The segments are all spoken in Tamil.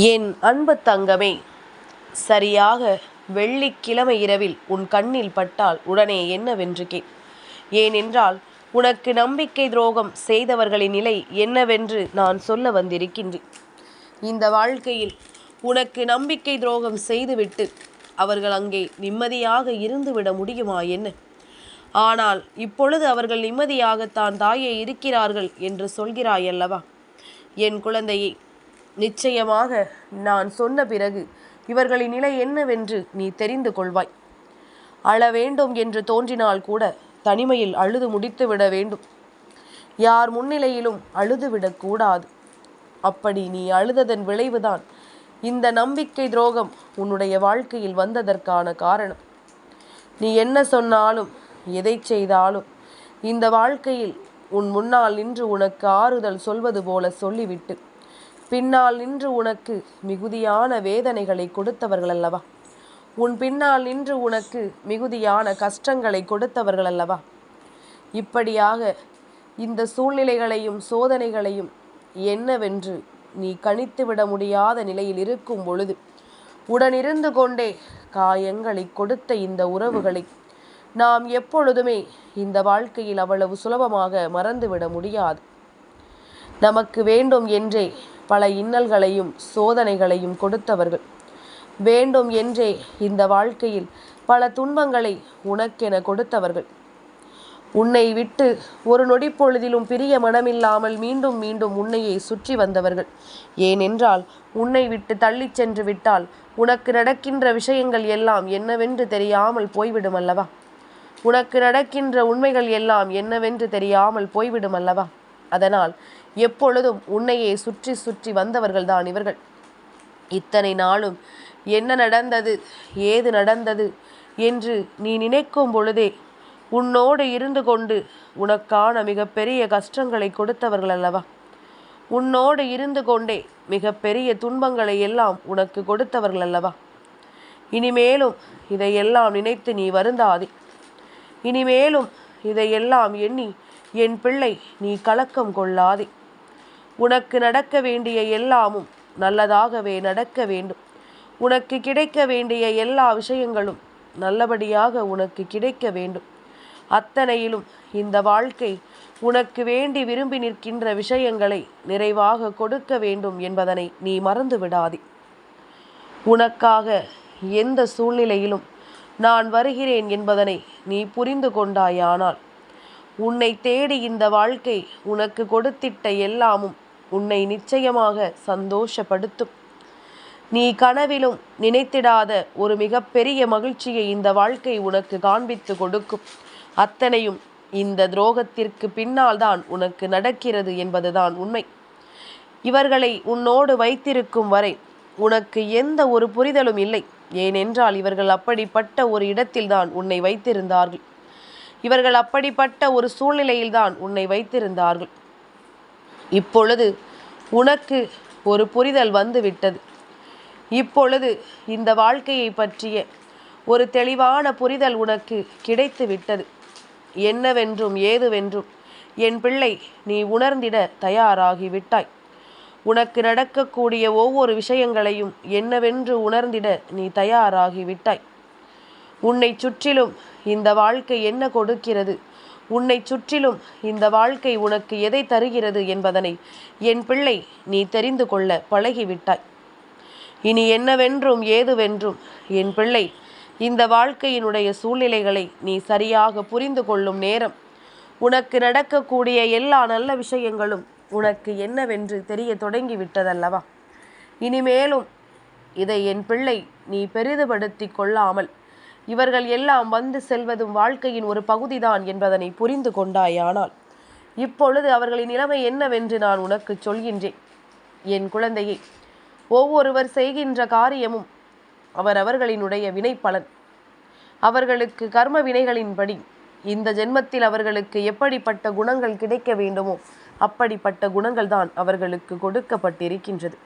என் அன்பு தங்கமே சரியாக வெள்ளிக்கிழமை இரவில் உன் கண்ணில் பட்டால் உடனே என்னவென்று கேள். ஏனென்றால் உனக்கு நம்பிக்கை துரோகம் செய்தவர்களின் நிலை என்னவென்று நான் சொல்ல வந்திருக்கின்றேன். இந்த வாழ்க்கையில் உனக்கு நம்பிக்கை துரோகம் செய்துவிட்டு அவர்கள் அங்கே நிம்மதியாக இருந்துவிட முடியுமா என்ன? ஆனால் இப்பொழுது அவர்கள் நிம்மதியாகத்தான் தாயே இருக்கிறார்கள் என்று சொல்கிறாயல்லவா? என் குழந்தையை நிச்சயமாக நான் சொன்ன பிறகு இவர்களின் நிலை என்னவென்று நீ தெரிந்து கொள்வாய். அழ வேண்டும் என்று தோன்றினால் கூட தனிமையில் அழுது முடித்து விட வேண்டும். யார் முன்னிலையிலும் அழுதுவிடக்கூடாது அப்படி நீ அழுததன் விளைவுதான் இந்த நம்பிக்கை துரோகம் உன்னுடைய வாழ்க்கையில் வந்ததற்கான காரணம். நீ என்ன சொன்னாலும் எதை செய்தாலும் இந்த வாழ்க்கையில் உன் முன்னால் நின்று உனக்கு ஆறுதல் சொல்வது போல சொல்லிவிட்டு பின்னால் நின்று உனக்கு மிகுதியான வேதனைகளை கொடுத்தவர்கள் அல்லவா உன் பின்னால் நின்று உனக்கு மிகுதியான கஷ்டங்களை கொடுத்தவர்கள் அல்லவா இப்படியாக இந்த சூழ்நிலைகளையும் சோதனைகளையும் என்னவென்று நீ கணித்துவிட முடியாத நிலையில் இருக்கும் பொழுது உடனிருந்து கொண்டே காயங்களை கொடுத்த இந்த உறவுகளை நாம் எப்பொழுதுமே இந்த வாழ்க்கையில் அவ்வளவு சுலபமாக மறந்துவிட முடியாது. நமக்கு வேண்டும் என்றே பல இன்னல்களையும் சோதனைகளையும் கொடுத்தவர்கள். வேண்டும் என்றே இந்த வாழ்க்கையில் பல துன்பங்களை உனக்கென கொடுத்தவர்கள். உன்னை விட்டு ஒரு நொடி பொழுதிலும் பிரிய மனமில்லாமல் மீண்டும் மீண்டும் உன்னையை சுற்றி வந்தவர்கள். ஏனென்றால் உன்னை விட்டு தள்ளிச் சென்று விட்டால் உனக்கு நடக்கின்ற விஷயங்கள் எல்லாம் என்னவென்று தெரியாமல் போய்விடும் அல்லவா? உனக்கு நடக்கின்ற உண்மைகள் எல்லாம் என்னவென்று தெரியாமல் போய்விடும் அல்லவா? அதனால் எப்பொழுதும் உன்னையே சுற்றி சுற்றி வந்தவர்கள்தான் இவர்கள். இத்தனை நாளும் என்ன நடந்தது ஏது நடந்தது என்று நீ நினைக்கும் பொழுதே உன்னோடு இருந்து கொண்டு உனக்கான மிகப்பெரிய கஷ்டங்களை கொடுத்தவர்கள் அல்லவா? உன்னோடு இருந்து கொண்டே மிகப்பெரிய துன்பங்களை எல்லாம் உனக்கு கொடுத்தவர்கள் அல்லவா? இனிமேலும் இதையெல்லாம் நினைத்து நீ வருந்தாதே. இனிமேலும் இதையெல்லாம் எண்ணி என் பிள்ளை நீ கலக்கம் கொள்ளாதே. உனக்கு நடக்க வேண்டிய எல்லாமும் நல்லதாகவே நடக்க வேண்டும். உனக்கு கிடைக்க வேண்டிய எல்லா விஷயங்களும் நல்லபடியாக உனக்கு கிடைக்க வேண்டும். அத்தனையிலும் இந்த வாழ்க்கை உனக்கு வேண்டி விரும்பி நிற்கின்ற விஷயங்களை நிறைவாக கொடுக்க வேண்டும் என்பதனை நீ மறந்து விடாதே. உனக்காக எந்த சூழ்நிலையிலும் நான் வருகிறேன் என்பதனை நீ புரிந்து கொண்டாயானால் உன்னை தேடி இந்த வாழ்க்கை உனக்கு கொடுத்திட்ட எல்லாமும் உன்னை நிச்சயமாக சந்தோஷப்படுத்தும். நீ கனவிலும் நினைத்திடாத ஒரு மிகப்பெரிய மகிழ்ச்சியை இந்த வாழ்க்கை உனக்கு காண்பித்து கொடுக்கும். அத்தனையும் இந்த துரோகத்திற்கு பின்னால் தான் உனக்கு நடக்கிறது என்பதுதான் உண்மை. இவர்களை உன்னோடு வைத்திருக்கும் வரை உனக்கு எந்த ஒரு புரிதலும் இல்லை. ஏனென்றால் இவர்கள் அப்படிப்பட்ட ஒரு இடத்தில்தான் உன்னை வைத்திருந்தார்கள். இவர்கள் அப்படிப்பட்ட ஒரு சூழ்நிலையில்தான் உன்னை வைத்திருந்தார்கள். இப்பொழுது உனக்கு ஒரு புரிதல் வந்து விட்டது இப்பொழுது இந்த வாழ்க்கையை பற்றிய ஒரு தெளிவான புரிதல் உனக்கு கிடைத்து விட்டது என்னவென்றும் ஏதுவென்றும் என் பிள்ளை நீ உணர்ந்திட தயாராகிவிட்டாய். உனக்கு நடக்கக்கூடிய ஒவ்வொரு விஷயங்களையும் என்னவென்று உணர்ந்திட நீ தயாராகி விட்டாய் உன்னை சுற்றிலும் இந்த வாழ்க்கை என்ன கொடுக்கிறது? உன்னை சுற்றிலும் இந்த வாழ்க்கை உனக்கு எதை தருகிறது என்பதனை என் பிள்ளை நீ தெரிந்து கொள்ள பழகிவிட்டாய். இனி என்னவென்றும் ஏதுவென்றும் என் பிள்ளை இந்த வாழ்க்கையினுடைய சூழ்நிலைகளை நீ சரியாக புரிந்து கொள்ளும் நேரம். உனக்கு நடக்கக்கூடிய எல்லா நல்ல விஷயங்களும் உனக்கு என்னவென்று தெரிய தொடங்கிவிட்டதல்லவா? இனிமேலும் இதை என் பிள்ளை நீ பெரிதுபடுத்தி கொள்ளாமல் இவர்கள் எல்லாம் வந்து செல்வதும் வாழ்க்கையின் ஒரு பகுதிதான் என்பதனை புரிந்து கொண்டாயானால் இப்பொழுது அவர்களின் நிலைமை என்னவென்று நான் உனக்கு சொல்கின்றேன். என் குழந்தையை ஒவ்வொருவர் செய்கின்ற காரியமும் அவரவர்களினுடைய வினைப்பலன். அவர்களுக்கு கர்ம வினைகளின்படி இந்த ஜென்மத்தில் அவர்களுக்கு எப்படிப்பட்ட குணங்கள் கிடைக்க வேண்டுமோ அப்படிப்பட்ட குணங்கள் தான் அவர்களுக்கு கொடுக்கப்பட்டிருக்கின்றது.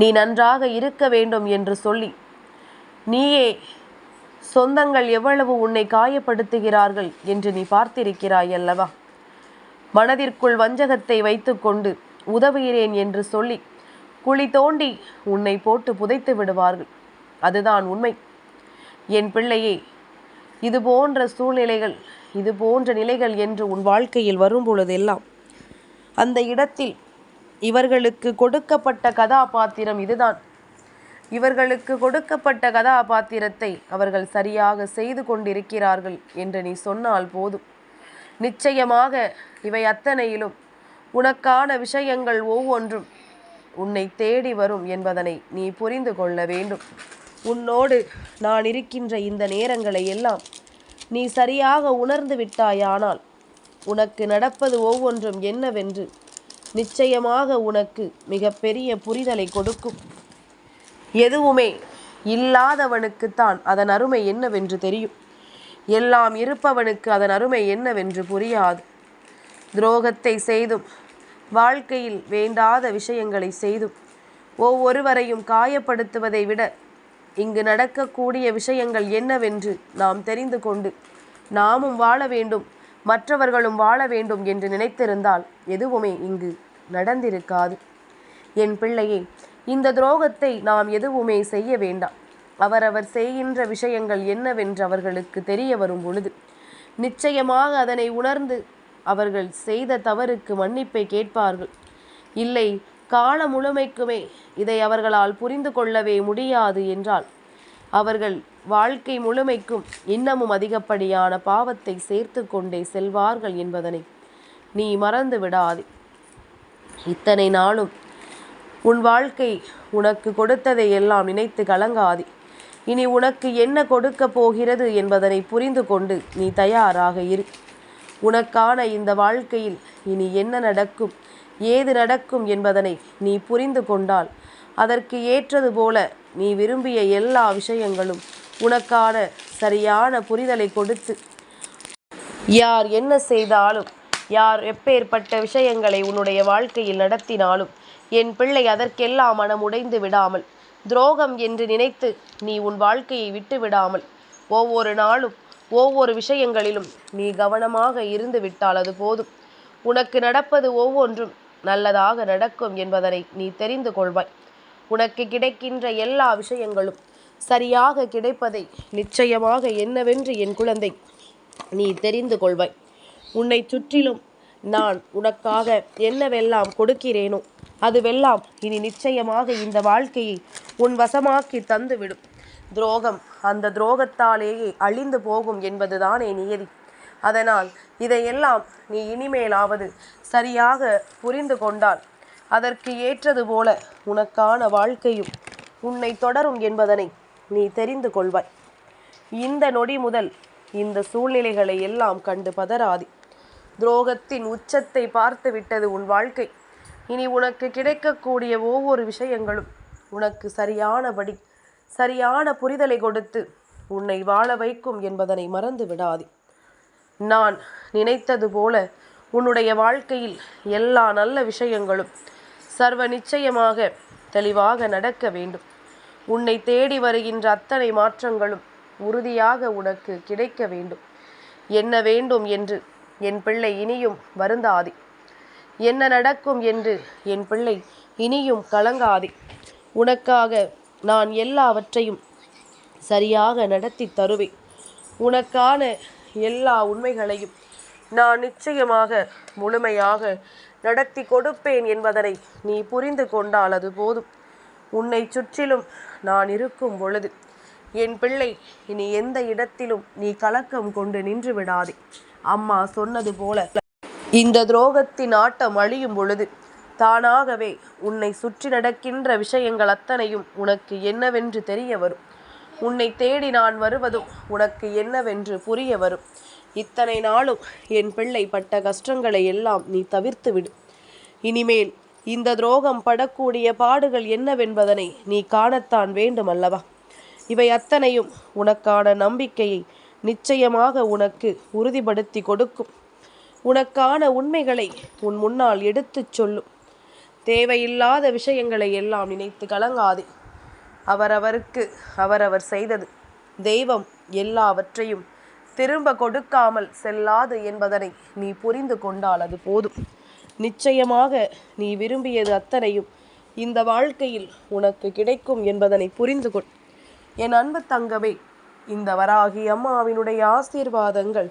நீ நன்றாக இருக்க வேண்டும் என்று சொல்லி நீயே சொந்தங்கள் எவ்வளவு உன்னை காயப்படுத்துகிறார்கள் என்று நீ பார்த்திருக்கிறாய் அல்லவா? மனதிற்குள் வஞ்சகத்தை வைத்துக்கொண்டு உதவுகிறேன் என்று சொல்லி குழி தோண்டி உன்னை போட்டு புதைத்து விடுவார்கள். அதுதான் உண்மை. என் பிள்ளையே இது போன்ற சூழ்நிலைகள் இது போன்ற நிலைகள் என்று உன் வாழ்க்கையில் வரும் பொழுதெல்லாம் அந்த இடத்தில் இவர்களுக்கு கொடுக்கப்பட்ட கதாபாத்திரம் இதுதான். இவர்களுக்கு கொடுக்கப்பட்ட கதாபாத்திரத்தை அவர்கள் சரியாக செய்து கொண்டிருக்கிறார்கள் என்று நீ சொன்னால் போதும். நிச்சயமாக இவை அத்தனையிலும் உனக்கான விஷயங்கள் ஒவ்வொன்றும் உன்னை தேடி வரும் என்பதனை நீ புரிந்து கொள்ள வேண்டும். உன்னோடு நான் இருக்கின்ற இந்த நேரங்களை எல்லாம் நீ சரியாக உணர்ந்து விட்டாயானால் உனக்கு நடப்பது ஒவ்வொன்றும் என்னவென்று நிச்சயமாக உனக்கு மிகப்பெரிய புரிதலை கொடுக்கும். எதுவுமே இல்லாதவனுக்குத்தான் அதன் அருமை என்னவென்று தெரியும். எல்லாம் இருப்பவனுக்கு அதன் அருமை என்னவென்று புரியாது. துரோகத்தை செய்தும் வாழ்க்கையில் வேண்டாத விஷயங்களை செய்தும் ஒவ்வொருவரையும் காயப்படுத்துவதை விட இங்கு நடக்கக்கூடிய விஷயங்கள் என்னவென்று நாம் தெரிந்து கொண்டு நாமும் வாழ வேண்டும் மற்றவர்களும் வாழ வேண்டும் என்று நினைத்திருந்தால் எதுவுமே இங்கு நடந்திருக்காது. என் பிள்ளையே இந்த துரோகத்தை நாம் எதுவுமே செய்ய வேண்டாம். அவரவர் செய்கின்ற விஷயங்கள் என்னவென்று அவர்களுக்கு தெரிய வரும் பொழுது நிச்சயமாக அதனை உணர்ந்து அவர்கள் செய்த தவறுக்கு மன்னிப்பை கேட்பார்கள். இல்லை கால முழுமைக்குமே இதை அவர்களால் புரிந்து கொள்ளவே முடியாது என்றால் அவர்கள் வாழ்க்கை முழுமைக்கும் இன்னமும் அதிகப்படியான பாவத்தை சேர்த்து கொண்டே செல்வார்கள் என்பதனை நீ மறந்து விடாதே. இத்தனை நாளும் உன் வாழ்க்கை உனக்கு கொடுத்ததை எல்லாம் நினைத்து கலங்காதி. இனி உனக்கு என்ன கொடுக்க போகிறது என்பதனை புரிந்து கொண்டு நீ தயாராக இரு. உனக்கான இந்த வாழ்க்கையில் இனி என்ன நடக்கும் ஏது நடக்கும் என்பதனை நீ புரிந்து கொண்டால் அதற்கு ஏற்றது போல நீ விரும்பிய எல்லா விஷயங்களும் உனக்கான சரியான புரிதலை கொடுத்து யார் என்ன செய்தாலும் யார் எப்பேற்பட்ட விஷயங்களை உன்னுடைய வாழ்க்கையில் நடத்தினாலும் என் பிள்ளை அதற்கெல்லாம் மனம் உடைந்து விடாமல். துரோகம் என்று நினைத்து நீ உன் வாழ்க்கையை விட்டு விடாமல். ஒவ்வொரு நாளும் ஒவ்வொரு விஷயங்களிலும் நீ கவனமாக இருந்து விட்டால் அது போதும். உனக்கு நடப்பது ஒவ்வொன்றும் நல்லதாக நடக்கும் என்பதனை நீ தெரிந்து கொள்வாய். உனக்கு கிடைக்கின்ற எல்லா விஷயங்களும் சரியாக கிடைப்பதை நிச்சயமாக என்னவென்று என் குழந்தை நீ தெரிந்து கொள்வாய். உன்னை சுற்றிலும் நான் உனக்காக என்னவெல்லாம் கொடுக்கிறேனோ அதுவெல்லாம் இனி நிச்சயமாக இந்த வாழ்க்கையை உன் வசமாக்கி தந்துவிடும். துரோகம் அந்த துரோகத்தாலேயே அழிந்து போகும் என்பதுதானே நியதி. அதனால் இதையெல்லாம் நீ இனிமேலாவது சரியாக புரிந்து கொண்டால் அதற்கு ஏற்றது போல உனக்கான வாழ்க்கையும் உன்னை தொடரும் என்பதனை நீ தெரிந்து கொள்வாய். இந்த நொடி முதல் இந்த சூழ்நிலைகளை எல்லாம் கண்டு பதறாதி. துரோகத்தின் உச்சத்தை பார்த்து விட்டது உன் வாழ்க்கை. இனி உனக்கு கிடைக்கக்கூடிய ஒவ்வொரு விஷயங்களும் உனக்கு சரியானபடி சரியான புரிதலை கொடுத்து உன்னை வாழ வைக்கும் என்பதனை மறந்து விடாதே. நான் நினைத்தது போல உன்னுடைய வாழ்க்கையில் எல்லா நல்ல விஷயங்களும் சர்வ நிச்சயமாக தெளிவாக நடக்க வேண்டும். உன்னை தேடி வருகின்ற அத்தனை மாற்றங்களும் உறுதியாக உனக்கு கிடைக்க வேண்டும். என்ன வேண்டும் என்று என் பிள்ளை இனியும் வருந்தாதே. என்ன நடக்கும் என்று என் பிள்ளை இனியும் கலங்காதே. உனக்காக நான் எல்லாவற்றையும் சரியாக நடத்தி தருவேன். உனக்கான எல்லா உண்மைகளையும் நான் நிச்சயமாக முழுமையாக நடத்தி கொடுப்பேன் என்பதனை நீ புரிந்து கொண்டால் அது போதும். உன்னை சுற்றிலும் நான் இருக்கும் பொழுது என் பிள்ளை இனி எந்த இடத்திலும் நீ கலக்கம் கொண்டு நின்று விடாதே. அம்மா சொன்னது போல இந்த துரோகத்தின் ஆட்டம் அழியும் பொழுது தானாகவே உன்னை சுற்றி நடக்கின்ற விஷயங்கள் அத்தனையும் உனக்கு என்னவென்று தெரிய வரும். உன்னை தேடி நான் வருவதும் உனக்கு என்னவென்று புரிய வரும். இத்தனை நாளும் என் பிள்ளை பட்ட கஷ்டங்களை எல்லாம் நீ தவிர்த்து விடு. இனிமேல் இந்த துரோகம் படக்கூடிய பாடுகள் என்னவென்பதனை நீ காணத்தான் வேண்டும் அல்லவா? இவை அத்தனையும் உனக்கான நம்பிக்கையை நிச்சயமாக உனக்கு உறுதிப்படுத்தி கொடுக்கும். உனக்கான உண்மைகளை உன் முன்னால் எடுத்துச் சொல்லும் தேவையில்லாத விஷயங்களை எல்லாம் நினைத்து கலங்காதே. அவரவருக்கு அவரவர் செய்தது. தெய்வம் எல்லாவற்றையும் திரும்ப கொடுக்காமல் செல்லாது என்பதனை நீ புரிந்து கொண்டால் அது போதும். நிச்சயமாக நீ விரும்பியது அத்தனையும் இந்த வாழ்க்கையில் உனக்கு கிடைக்கும் என்பதனை புரிந்து கொள். என் அன்பு தங்கமே இந்த வராகி அம்மாவினுடைய ஆசீர்வாதங்கள்